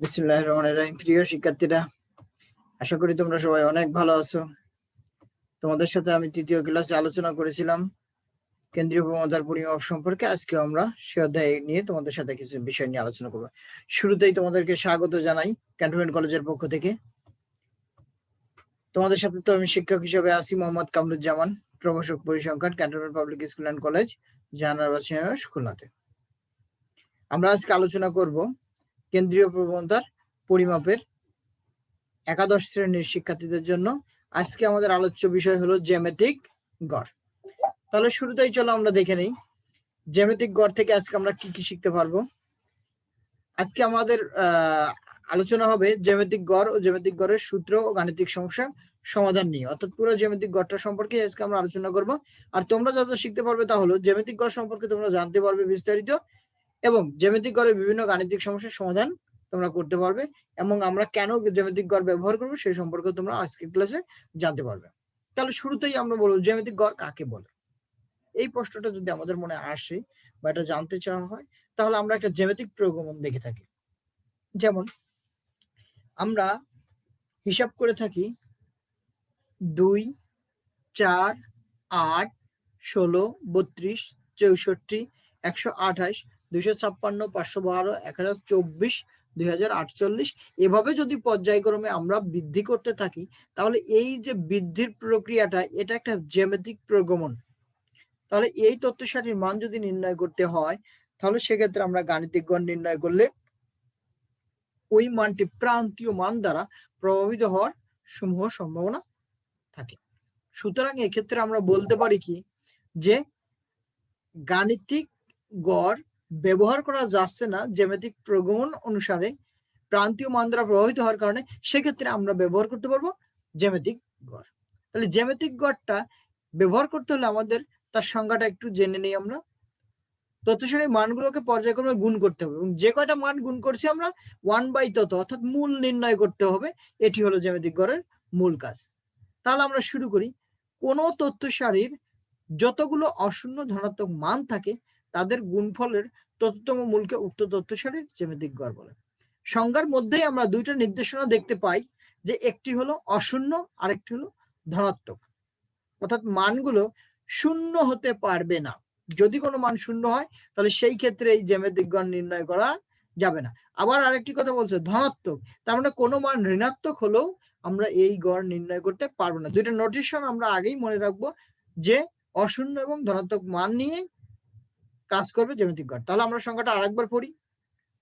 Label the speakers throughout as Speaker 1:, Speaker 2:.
Speaker 1: বিসমুল্লাহ প্রিয় শিক্ষার্থীরা, আশা করি তোমরা সবাই অনেক ভালো আছো। তোমাদের সাথে আমি তৃতীয় ক্লাসে আলোচনা করেছিলাম কেন্দ্রীয় প্রমদার পরিমাপ সম্পর্কে। আজকে আমরা সে অধ্যায় নিয়ে তোমাদের সাথে কিছু বিষয় নিয়ে আলোচনা করব। শুরুতেই তোমাদেরকে স্বাগত জানাই ক্যান্টনমেন্ট কলেজের পক্ষ থেকে। তোমাদের সাথে তো আমি শিক্ষক হিসেবে আছি মোহাম্মদ কামরুজ্জামান, প্রভাষক পরিসংখ্যান, cantonment public school and college জাহানার খুলনাতে আমরা আজকে আলোচনা করব কেন্দ্রীয় প্রবণতার পরিমাপের একাদশ শ্রেণির শিক্ষার্থীদের জন্য আজকে আমাদের আলোচ্য বিষয় হলো জ্যামিতিক গড়। তাহলে শুরুতেই চলো আমরা দেখে নেই, জ্যামিতিক গড় থেকে আজকে আমরা কি কি শিখতে পারব? আজকে আমাদের আলোচনা হবে জ্যামিতিক গড় ও জ্যামিতিক গড়ের সূত্র ও গাণিতিক সমস্যা সমাধান নিয়ে। অর্থাৎ পুরো জ্যামিতিক গড়টা সম্পর্কে আজকে আমরা আলোচনা করব। আর তোমরা যত শিখতে পারবে তা হলো, জ্যামিতিক গড় সম্পর্কে তোমরা জানতে পারবে বিস্তারিত। এবং জ্যামিতিক গড়ের বিভিন্ন গাণিতিক সমস্যার সমাধান তোমরা করতে পারবে এবং আমরা কেন জ্যামিতিক গড় ব্যবহার করব সেই সম্পর্কে তোমরা আজকের ক্লাসে জানতে পারবে। তাহলে শুরুতেই আমরা বলব জ্যামিতিক গড় কাকে বলে? এই প্রশ্নটা যদি আমাদের মনে আসে বা এটা জানতে চাওয়া হয়, তাহলে আমরা একটা জ্যামিতিক প্রগমন দেখে থাকি। যেমন, আমরা হিসাব করে থাকি দুই, চার, আট, ষোলো, বত্রিশ, চৌষট্টি, একশো আঠাশ দুইশো ছাপ্পান্ন, পাঁচশো বারো এক হাজার চব্বিশ, দুই এভাবে যদি পর্যায়ক্রমে আমরা বৃদ্ধি করতে থাকি, তাহলে এই যে বৃদ্ধির প্রক্রিয়াটা, এটা একটা জ্যামিতিক প্রগমন। তাহলে এই তথ্যসারির মান যদি নির্ণয় করতে হয়, তাহলে সেক্ষেত্রে আমরা গাণিতিক গণ নির্ণয় করলে ওই মানটি প্রান্তীয় মান দ্বারা প্রভাবিত হওয়ার সমূহ সম্ভাবনা থাকে। সুতরাং এক্ষেত্রে আমরা বলতে পারি কি, যে গাণিতিক গড় ব্যবহার করা যাচ্ছে না জ্যামিতিক প্রগমন অনুসারে প্রান্তীয় মান দ্বারা প্রভাবিত হওয়ার কারণে সেক্ষেত্রে আমরা ব্যবহার করতে পারব জ্যামিতিক গড়। তাহলে জ্যামিতিক গড়টা ব্যবহার করতে হলে আমাদের তার সংজ্ঞাটা একটু জেনে নিই আমরা। তথ্য শ্রেণির মানগুলোকে পর্যায়ক্রমে গুণ করতে হবে এবং যে কয়টা মান গুণ করছি আমরা ওয়ান বাই তত অর্থাৎ মূল নির্ণয় করতে হবে, এটি হলো জ্যামিতিক গড়ের মূল কাজ। তাহলে আমরা শুরু করি, কোন তথ্য সারির যতগুলো অশূন্য ধনাত্মক মান থাকে তাদের গুণফলের তততম মূলকে উক্ত তথ্য সারির জ্যামিতিক গড় বলে। সংজ্ঞার মধ্যেই আমরা দুইটা নির্দেশনা দেখতে পাই যে একটি হলো অশূন্য, আরেকটি হলো ধনাত্মক। অর্থাৎ মানগুলো শূন্য হতে পারবে না। যদি কোনো মান শূন্য হয়, তাহলে সেই ক্ষেত্রে এই জ্যামিতিক গড় নির্ণয় করা যাবে না। আবার আরেকটি কথা বলছে, ধনাত্মক। তার মানে কোনো মান ঋণাত্মক হলেও আমরা এই গড় নির্ণয় করতে পারব না। দুইটা নোটিশন আমরা আগেই মনে রাখব যে অশূন্য এবং ধনাত্মক মান নিয়ে কাজ করবে জ্যামিতিক গড়। তাহলে আমরা সংখ্যাটা আরেকবার পড়ি।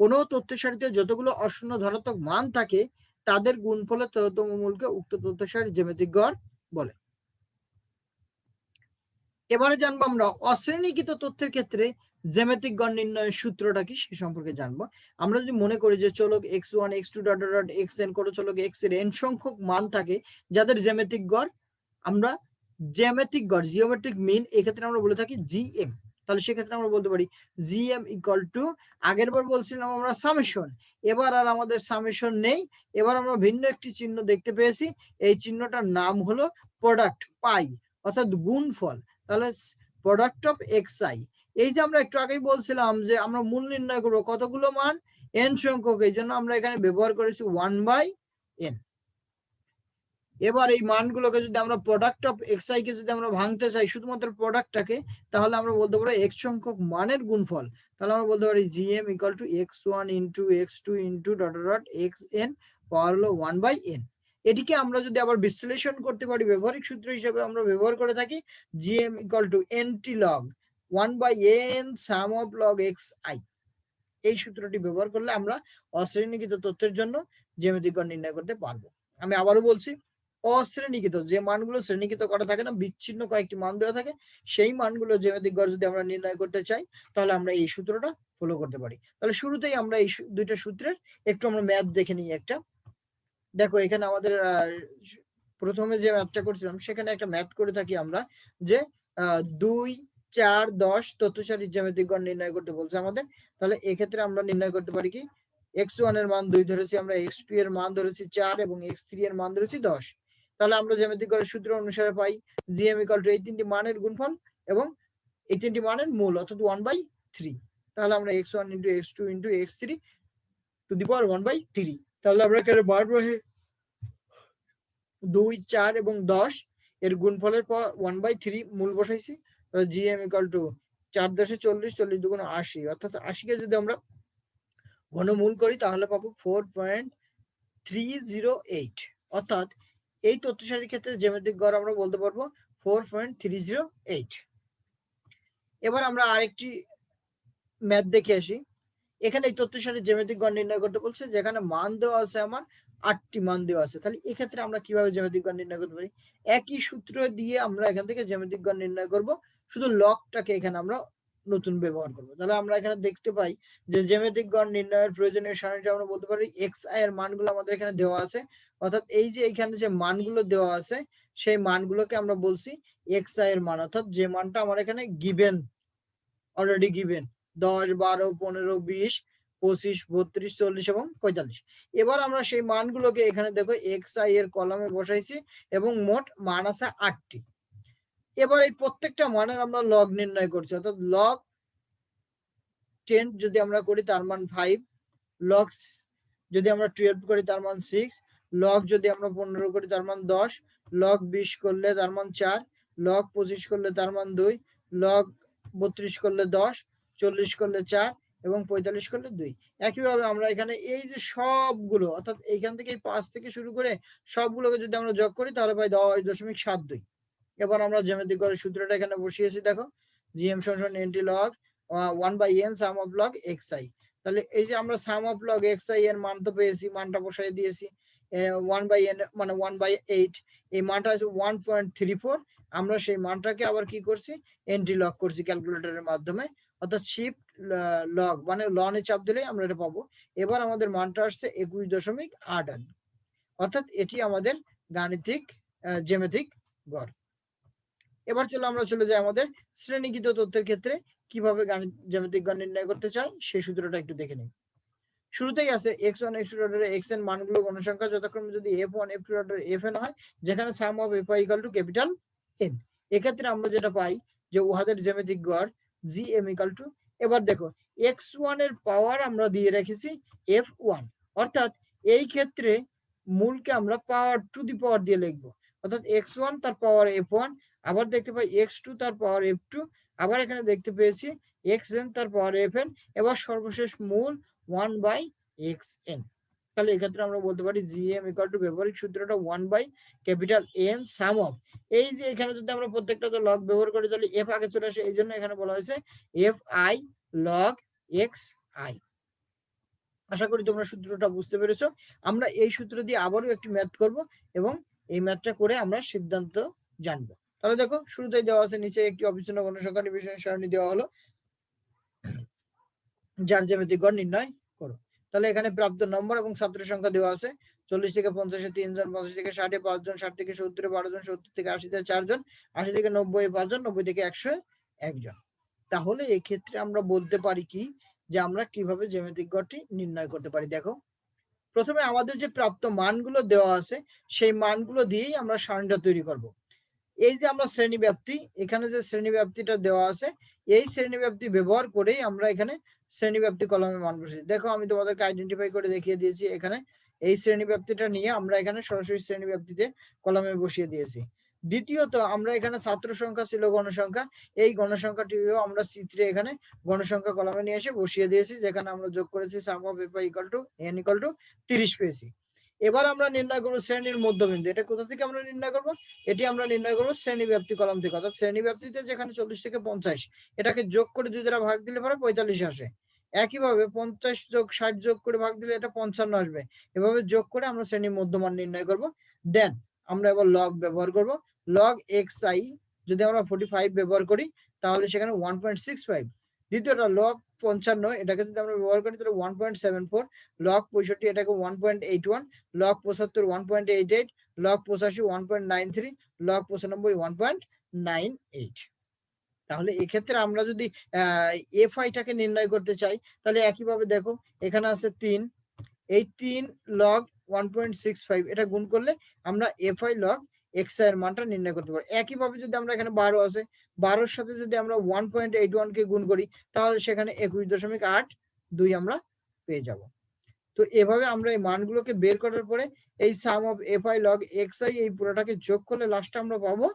Speaker 1: কোনো তথ্য সারিতে যতগুলো অশূন্য ধনাত্মক মান থাকে, তাদের গুণফলের তততম মূলকে উক্ত তথ্য সারি জ্যামিতিক গড় বলে। এবারে জানব আমরা, অশ্রেণীকৃত তথ্যের ক্ষেত্রে জ্যামিতিক গড় নির্ণয়ের সূত্রটা কি সে সম্পর্কে জানব। আমরা যদি মনে করি যে চলক X one X two dot dot X N করে চলক এক্সের এন সংখ্যক মান থাকে, যাদের জ্যামিতিক গড়, আমরা জ্যামিতিক গড় জিওমেট্রিক মিন এক্ষেত্রে আমরা বলে থাকি জিএম তাহলে সেক্ষেত্রে আমরা বলতে পারি জি এম ইকুয়াল টু আগের বার বলছিলাম আমরা সামেশন এবার আর আমাদের সামেশন নেই, এবার আমরা ভিন্ন একটি চিহ্ন দেখতে পেয়েছি, এই চিহ্নটার নাম হলো প্রোডাক্ট পাই, অর্থাৎ গুণফল, তাহলে প্রোডাক্ট অফ এক্স আই এই যে আমরা একটু আগেই বলছিলাম যে আমরা মূল নির্ণয় করব কতগুলো মান এন সংখ্যক, এই জন্য আমরা এখানে ব্যবহার করেছি ওয়ান বাই এন এবার এই মানগুলোকে যদি আমরা প্রোডাক্ট অফ এক্স আই কে যদি আমরা ভাঙতে চাই, শুধুমাত্র প্রোডাক্টটাকে তাহলে আমরা বলতে পারি এক্স সংখ্যক মানের গুণফল। তাহলে আমরা বলতে পারি G M equal to X one into X two into dot dot X N power হলো ওয়ান বাই এন এটিকে আমরা যদি আবার বিশ্লেষণ করতে পারি, ব্যবহারিক সূত্র হিসেবে আমরা ব্যবহার করে থাকি GM equal to antilog one by N sum of log X I এই সূত্রটি ব্যবহার করলে আমরা অশ্রেণীকৃত তথ্যের জন্য জ্যামিতিক গড় নির্ণয় করতে পারব। আমি আবারও বলছি অশ্রেণীকৃত, যে মানগুলো শ্রেণীকৃত করা থাকে না, বিচ্ছিন্ন কয়েকটি মান দেওয়া থাকে, সেই মানগুলো জ্যামিতিক গড় যদি আমরা নির্ণয় করতে চাই, তাহলে আমরা এই সূত্রটা ফলো করতে পারি। তাহলে শুরুতেই আমরা এই দুইটা সূত্রের একটু আমরা ম্যাথ দেখে নিই একটা। দেখো, এখানে আমাদের প্রথমে যে ম্যাথটা করছিলাম, সেখানে একটা ম্যাথ করে থাকি আমরা যে দুই, চার, দশ তথ্যসারি জ্যামিতিক গড় নির্ণয় করতে বলছে আমাদের। তাহলে এক্ষেত্রে আমরা নির্ণয় করতে পারি কি এক্স ওয়ানের মান দুই ধরেছি আমরা এক্স টু এর মান ধরেছি চার এবং এক্স থ্রি এর মান ধরেছি দশ। তাহলে আমরা জ্যামিতিক গড়ের সূত্র অনুসারে পাই জিএম ইকাল টু এই তিনটি মানের গুণফল এবং এই তিনটি মানের মূল অর্থাৎ ওয়ান বাই থ্রি তাহলে আমরা X one into X two into X three to the power one by three তাহলে আমরা এখানে বার রহে দুই, চার এবং দশ এর গুণফলের পর ওয়ান বাই থ্রি মূল বসাইছি। জি এম ইকাল টু চার দশে চল্লিশ চল্লিশ দুগুণ আশি। অর্থাৎ আশিকে যদি আমরা ঘনমূল করি তাহলে পাবো four point three zero eight অর্থাৎ এই তথ্য সারির ক্ষেত্রে জ্যামিতিক গড় আমরা বলতে পারব four point three zero eight এবার আমরা আরেকটি ম্যাথ দেখে আসি। এখানে এই তথ্য সারির জ্যামিতিক গড় নির্ণয় করতে বলছে, যেখানে মান দেওয়া আছে আমার, আটটি মান দেওয়া আছে। তাহলে এক্ষেত্রে আমরা কীভাবে জ্যামিতিক গড় নির্ণয় করতে পারি? একই সূত্র দিয়ে আমরা এখান থেকে জ্যামিতিক গড় নির্ণয় করব। শুধু লকটাকে এখানে আমরা নতুন ব্যবহার করব। তাহলে আমরা এখানে দেখতে পাই যে জ্যামিতিক গড় নির্ণয়ের প্রয়োজনীয় সারণীটা আমরা বলতে পারি এক্স আই এর মানগুলো আমাদের এখানে দেওয়া আছে। অর্থাৎ এই যে এখানে যে মানগুলো দেওয়া আছে, সেই মানগুলোকে আমরা বলছি এক্স আই এর মান। অর্থাৎ যে মানটা আমার এখানে গিভেন অলরেডি গিভেন দশ, বারো, পনেরো, বিশ, পঁচিশ, বত্রিশ, চল্লিশ এবং পঁয়তাল্লিশ। এবার আমরা সেই মানগুলোকে এখানে দেখো এক্স আই এর কলমে বসাইছি এবং মোট মান আছে আটটি। এবার এই প্রত্যেকটা মানের আমরা লগ নির্ণয় করছি। অর্থাৎ লগ টেন যদি আমরা করি, তার মান ফাইভ লগ যদি আমরা টুয়েলভ করি, তার মান সিক্স লগ যদি আমরা পনেরো করি, তার মান দশ লগ বিশ করলে তার মান চার লগ পঁচিশ করলে তার মান দুই লগ বত্রিশ করলে দশ, চল্লিশ করলে চার এবং পঁয়তাল্লিশ করলে দুই। একইভাবে আমরা এখানে এই যে সবগুলো, অর্থাৎ এইখান থেকে পাঁচ থেকে শুরু করে সবগুলোকে যদি আমরা যোগ করি, তাহলে পাই দশ দশমিক সাত দুই। এবার আমরা জ্যামিতিক করে সূত্রটা এখানে বসিয়েছি দেখো জিএম সমান antilog one by N sum of log X I তাহলে এই যে আমরা sum of log X I এর মান তো পেয়েছি, মানটা বসাই দিয়েছি ওয়ান বাই এন মানে ওয়ান বাই এইট এই মানটা আছে ওয়ান পয়েন্ট থ্রি ফোর আমরা সেই মানটাকে আবার কি করছি এন্ট্রি লক করছি ক্যালকুলেটরের মাধ্যমে, অর্থাৎ শিফট লগ মানে লনে চাপ দিলেই আমরা এটা পাবো। এবার আমাদের মানটা আসছে একুশ দশমিক আট আট, অর্থাৎ এটি আমাদের গাণিতিক জ্যামিতিক গড়। এবার চলো আমরা চলে যাই আমাদের শ্রেণীকৃত তথ্যের ক্ষেত্রে, কীভাবে গাণিত, জ্যামিতিক গণ নির্ণয় করতে চাই সেই সূত্রটা একটু দেখে নিই। শুরুতেই আছে X one X two X N মানগুলো গণসংখ্যা যথাক্রমে যদি এফ ওয়ান এফ টু অর্ডারে এফ এন হয়, যেখানে sum of F equal to capital N এক্ষেত্রে আমরা যেটা পাই, যে উহাদের জ্যামিতিক গড় জি এম ইকাল টু এবার দেখো এক্স ওয়ানের পাওয়ার আমরা দিয়ে রেখেছি এফ ওয়ান অর্থাৎ এই ক্ষেত্রে মূলকে আমরা পাওয়ার টু দি পাওয়ার দিয়ে লিখব। অর্থাৎ এক্স ওয়ান তার পাওয়ার এফ ওয়ান আবার দেখতে পাই এক্স টু তার পাওয়ার এফ টু আবার এখানে দেখতে পেয়েছি এক্স এন তার পাওয়ার এফ এন এবার সর্বশেষ মূল ওয়ান বাই এক্স এন তাহলে এক্ষেত্রে আমরা বলতে পারি জি এম ইকাল টু ব্যবহারিক সূত্রটা one by capital N sum of এই যে এখানে যদি আমরা প্রত্যেকটা লগ ব্যবহার করি, তাহলে এফ আগে চলে আসে, এই জন্য এখানে বলা হয়েছে F I log X I আশা করি তোমরা সূত্রটা বুঝতে পেরেছ। আমরা এই সূত্র দিয়ে আবারও একটি ম্যাথ করব এবং এই ম্যাথটা করে আমরা সিদ্ধান্ত জানব। তাহলে দেখো, শুরুতেই দেওয়া আছে, নিচে একটি অবিচ্ছিন্ন গণসংখ্যা নিবেশন সারণী দেওয়া হলো। যার জ্যামিতিক গড় নির্ণয় করো। তাহলে এখানে প্রাপ্ত নম্বর এবং ছাত্র সংখ্যা দেওয়া আছে। চল্লিশ থেকে পঞ্চাশে তিনজন, পঞ্চাশ থেকে ষাটে পাঁচজন, ষাট থেকে সত্তরে বারো জন সত্তর থেকে আশিতে চারজন, আশি থেকে নব্বই পাঁচজন, নব্বই থেকে একশো একজন। তাহলে ক্ষেত্রে আমরা বলতে পারি কি, যে আমরা কীভাবে জ্যামিতিক গড়টি নির্ণয় করতে পারি? দেখো, প্রথমে আমাদের যে প্রাপ্ত মানগুলো দেওয়া আছে, সেই মানগুলো দিয়েই আমরা সারণীটা তৈরি করব। এই যে আমরা শ্রেণি ব্যাপ্তি এখানে যে শ্রেণি ব্যাপ্তিটা দেওয়া আছে, এই শ্রেণি ব্যাপ্তি ব্যবহার করেই আমরা এখানে শ্রেণি ব্যাপ্তি কলমে মান বসেছি দেখো, আমি তোমাদেরকে আইডেন্টিফাই করে দেখিয়ে দিয়েছি এখানে। এই শ্রেণি ব্যাপ্তিটা নিয়ে আমরা এখানে সরাসরি শ্রেণি ব্যাপ্তিতে কলমে বসিয়ে দিয়েছি। দ্বিতীয়ত, আমরা এখানে ছাত্র সংখ্যা ছিল গণসংখ্যা। এই গণসংখ্যাটিও আমরা চিত্রে এখানে গণসংখ্যা কলমে নিয়ে এসে বসিয়ে দিয়েছি, যেখানে আমরা যোগ করেছি sum of F equal to N equal to তিরিশ পেয়েছি। এবার আমরা নির্ণয় করব শ্রেণির মধ্যবিন্দু। এটা কোথা থেকে আমরা নির্ণয় করব? এটি আমরা নির্ণয় করব শ্রেণি ব্যাপ্তি কলম থেকে। অর্থাৎ শ্রেণি ব্যাপ্তিতে যেখানে চল্লিশ থেকে পঞ্চাশ, এটাকে যোগ করে দুই দ্বারা ভাগ দিলে পরে পঁয়তাল্লিশ আসে। একইভাবে পঞ্চাশ যোগ ষাট যোগ করে ভাগ দিলে এটা পঞ্চান্ন আসবে। এভাবে যোগ করে আমরা শ্রেণির মধ্যমান নির্ণয় করব। দেন আমরা এবার লগ ব্যবহার করব। লগ এক্স আই যদি আমরা ফোর্টি ফাইভ ব্যবহার করি, তাহলে সেখানে ওয়ান পয়েন্ট সিক্স ফাইভ দ্বিতীয়টা লগ পঞ্চান্ন, এটাকে যদি আমরা ব্যবহার করি তাহলে one point seven four log পঁয়ষট্টি এটাকে one point eight one log পঁচাত্তর one point eight eight log পঁচাশি one point nine three log পঁচানব্বই ওয়ান পয়েন্ট নাইন এইট তাহলে এক্ষেত্রে আমরা যদি এফ আইটাকে নির্ণয় করতে চাই, তাহলে একইভাবে দেখো, এখানে আছে তিন, এই তিন log one point six five এটা গুণ করলে আমরা এফ আই লগ এক্সের মানটা নির্ণয় করতে পারি। একইভাবে যদি আমরা এখানে বারো আছে, বারোর সাথে যদি আমরা ওয়ান পয়েন্ট এইট ওয়ান কে গুণ করি, তাহলে সেখানে একুশ দশমিক আট দুই আমরা পেয়ে যাব। তো এভাবে আমরা এই মানগুলোকে বের করার পরে এই sum of F I log X I এই পুরোটাকে যোগ করলে লাস্টে আমরা পাবো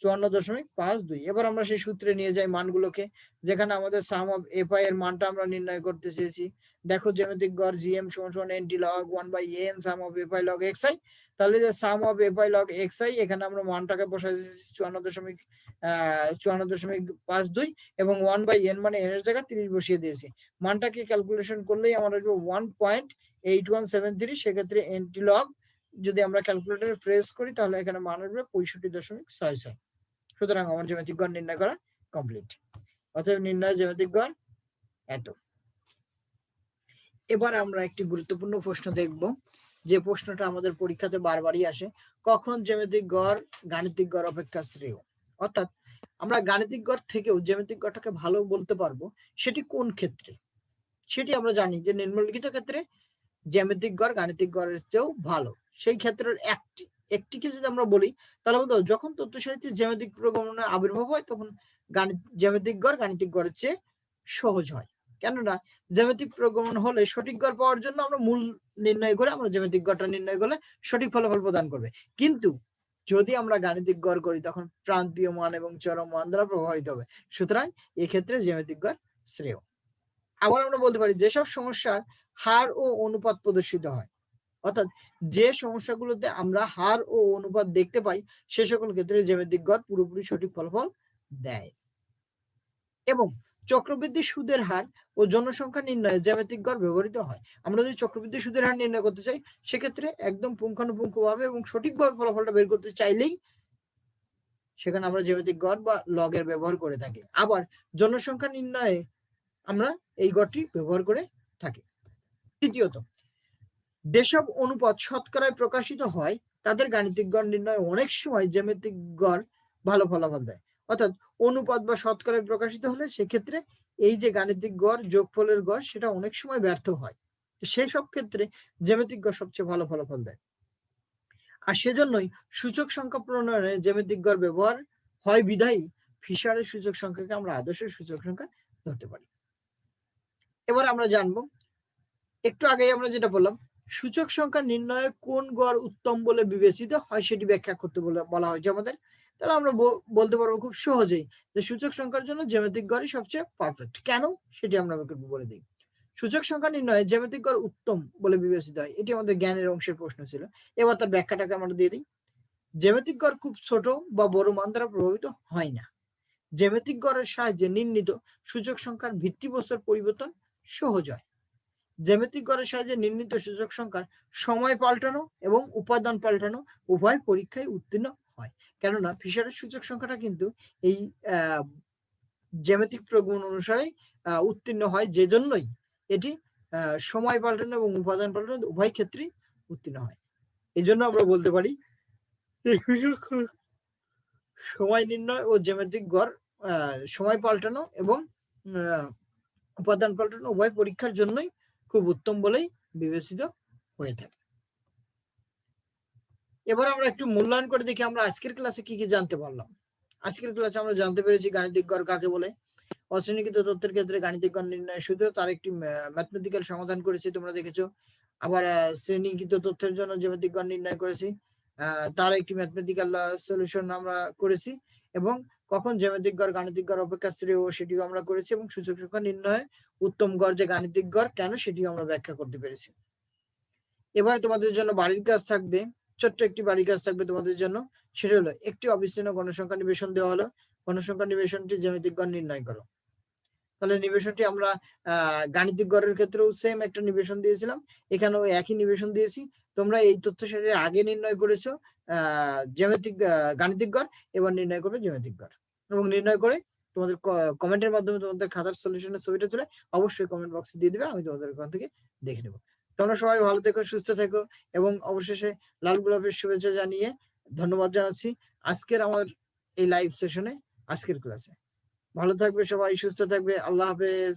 Speaker 1: চুয়ান্ন দশমিক পাঁচ দুই। এবার আমরা সেই সূত্রে নিয়ে যাই মানগুলোকে, যেখানে আমাদের সাম অফ এফ আই এর মানটা আমরা নির্ণয় করতে চেয়েছি। দেখো জ্যামিতিক গড় জিএম সমান সমান antilog one by N sum of F I log X I তাহলে যে sum of F I log X I এখানে আমরা মানটাকে বসাই দিয়েছি চুয়ান্ন দশমিক চুয়ান্ন দশমিক পাঁচ দুই এবং ওয়ান বাই এন মানে এন এর জায়গায় তিরিশ বসিয়ে দিয়েছি। মানটাকে ক্যালকুলেশন করলেই আমার আসবে one point eight one seven three সেক্ষেত্রে এন টি লগ যদি আমরা ক্যালকুলেটরে প্রেস করি, তাহলে এখানে মান আসবে পঁয়ষট্টি দশমিক ছয় ছয়। সুতরাং আমার জ্যামিতিক গড় নির্ণয় করা কমপ্লিট অতএব নির্ণয় জ্যামিতিক গড় এত। এবার আমরা একটি গুরুত্বপূর্ণ প্রশ্ন দেখব, যে প্রশ্নটা আমাদের পরীক্ষাতে বারবারই আসে, কখন জ্যামিতিক গড় গাণিতিক গড় অপেক্ষা শ্রেয়? অর্থাৎ আমরা গাণিতিক গড় থেকেও জ্যামিতিক গড়টাকে ভালো বলতে পারব, সেটি কোন ক্ষেত্রে? সেটি আমরা জানি যে নিম্নলিখিত ক্ষেত্রে জ্যামিতিক গড় গাণিতিক গড়ের চেয়েও ভালো, সেই ক্ষেত্রের একটি একটিকে যদি আমরা বলি, তাহলে বলতো যখন তথ্য সাহিত্যে জ্যামিতিক প্রগমনের আবির্ভাব হয়, তখন গাণিত, জ্যামিতিক গড় গাণিতিক গড়ের চেয়ে সহজ হয়। কেননা, জ্যামিতিক প্রগমন হলে সঠিক গড় পাওয়ার জন্য আমরা মূল নির্ণয় করে আমরা জ্যামিতিক গড়টা নির্ণয় করলে সঠিক ফলাফল প্রদান করবে। কিন্তু যদি আমরা গাণিতিক গড় করি, তখন প্রান্তীয় মান এবং চরম মান দ্বারা প্রভাবিত হবে। সুতরাং এক্ষেত্রে জ্যামিতিক গড় শ্রেয়। আবার আমরা বলতে পারি, যেসব সমস্যার হার ও অনুপাত প্রদর্শিত হয় অর্থাৎ যে সমস্যাগুলোতে আমরা হার ও অনুপাত দেখতে পাই, সে সকল ক্ষেত্রে জ্যামিতিক গড় পুরোপুরি সঠিক ফলাফল দেয়। এবং চক্রবৃদ্ধি সুদের হার ও জনসংখ্যা নির্ণয়ে জ্যামিতিক গড় ব্যবহৃত হয়। আমরা যদি চক্রবৃদ্ধি সুদের হার নির্ণয় করতে চাই, সেক্ষেত্রে একদম পুঙ্খানুপুঙ্খ ভাবে এবং সঠিকভাবে ফলাফলটা বের করতে চাইলেই সেখানে আমরা জ্যামিতিক গড় বা লগের ব্যবহার করে থাকি। আবার জনসংখ্যা নির্ণয়ে আমরা এই গড়টি ব্যবহার করে থাকি। তৃতীয়ত যেসব অনুপাত শতকরায় প্রকাশিত হয়, তাদের গাণিতিক গড় নির্ণয় অনেক সময় জ্যামিতিক গড় ভালো ফলাফল দেয়। অর্থাৎ অনুপাত বা শতকরায় প্রকাশিত হলে সেক্ষেত্রে এই যে গাণিতিক গড়, যোগফলের গড়, সেটা অনেক সময় ব্যর্থ হয়। সেই সব ক্ষেত্রে জ্যামিতিক গড় সবচেয়ে ভালো ফলাফল দেয়। আর সেজন্যই সূচক সংখ্যা প্রণয়নে জ্যামিতিক গড় ব্যবহার হয় বিধায়ী। ফিশারের সূচক সংখ্যাকে আমরা আদর্শ সূচক সংখ্যা ধরতে পারি। এবার আমরা জানব, একটু আগে আমরা যেটা বললাম সূচক সংখ্যা নির্ণয়ে কোন গড় উত্তম বলে বিবেচিত হয় সেটি ব্যাখ্যা করতে বলে হয়েছে আমাদের। তাহলে আমরা বলতে পারব খুব সহজেই যে সূচক সংখ্যার জন্য জ্যামিতিক গড়ই সবচেয়ে পারফেক্ট কেন? সেটি আমরা বলে দিই। সূচক সংখ্যা নির্ণয়ে জ্যামিতিক গড় উত্তম বলে বিবেচিত হয়, এটি আমাদের জ্ঞানের অংশের প্রশ্ন ছিল। এবার তার ব্যাখ্যাটাকে আমরা দিয়ে দিই। জ্যামিতিক গড় খুব ছোট বা বড় মান দ্বারা প্রভাবিত হয় না। জ্যামিতিক গড়ের সাহায্যে নির্ণীত সূচক সংখ্যার ভিত্তিবস্তর পরিবর্তন সহজ হয়। জ্যামিতিক গড়ের সাহায্যে নির্ণীত সূচক সংখ্যার সময় পাল্টানো এবং উপাদান পাল্টানো উভয় পরীক্ষায় উত্তীর্ণ হয়। কেননা ফিশারের সূচক সংখ্যাটা কিন্তু এই জ্যামিতিক প্রগমন অনুসারে উত্তীর্ণ হয় যে জন্যই এটি সময় পাল্টানো এবং উপাদান পাল্টানো উভয় ক্ষেত্রেই উত্তীর্ণ হয়। এই জন্য আমরা বলতে পারি সময় নির্ণয় ও জ্যামিতিক গড় সময় পাল্টানো এবং উপাদান পাল্টানো উভয় পরীক্ষার জন্যই খুব উত্তম বলেই বিবেচিত হয়ে থাকে। এবার আমরা একটু মূল্যায়ন করে দেখি আমরা আজকের ক্লাসে কি কি জানতে পারলাম। আজকের ক্লাসে আমরা জানতে পেরেছি গাণিতিক গড় কাকে বলে? অশ্রেণীকৃত তথ্যের ক্ষেত্রে গাণিতিক গড় নির্ণয় শুধু তার একটি ম্যাথমেটিক্যাল সমাধান করেছি, তোমরা দেখেছ। আবার শ্রেণীকৃত তথ্যের জন্য জ্যামিতিক গড় নির্ণয় করেছি। তার একটি ম্যাথমেটিক্যাল সলিউশন আমরা করেছি। এবং কখন জ্যামিতিক গড়, গাণিতিক গড় অপেক্ষা শ্রেয় সেটিও আমরা করেছি এবং সূচক সংখ্যা নির্ণয়ে উত্তম গড় যে গাণিতিক গড়, কেন সেটিও আমরা ব্যাখ্যা করতে পেরেছি। এবারে তোমাদের জন্য বাড়ির কাজ থাকবে, ছোট্ট একটি বাড়ির কাজ থাকবে তোমাদের জন্য। সেটা হলো, একটি অবিচ্ছিন্ন গণসংখ্যা নিবেশন দেওয়া হলো। গণসংখ্যা নিবেশনটি জ্যামিতিক গড় নির্ণয় করো। তাহলে নিবেশনটি আমরা গাণিতিক গড়ের ক্ষেত্রেও সেম একটা নিবেশন দিয়েছিলাম। এখানেও একই নিবেশন দিয়েছি। তোমরা এই তথ্য সেটা আগে নির্ণয় করেছ, আহ, জ্যামিতিক গাণিতিক গড়, এবার নির্ণয় করবে জ্যামিতিক গড়। এবং নির্ণয় করে তোমাদের কমেন্টের মাধ্যমে তোমাদের খাতার সলিউশনের ছবিটা তুলে অবশ্যই কমেন্ট বক্সে দিয়ে দিবে, আমি তোমাদের ওখান থেকে দেখে নেব। তোমরা সবাই ভালো থেকো, সুস্থ থেকো এবং অবশেষে লাল গোলাপের শুভেচ্ছা জানিয়ে ধন্যবাদ জানাচ্ছি আজকের আমার এই লাইভ সেশনে আজকের ক্লাসে ভালো থাকবে সবাই, সুস্থ থাকবে, আল্লাহ হাফেজ।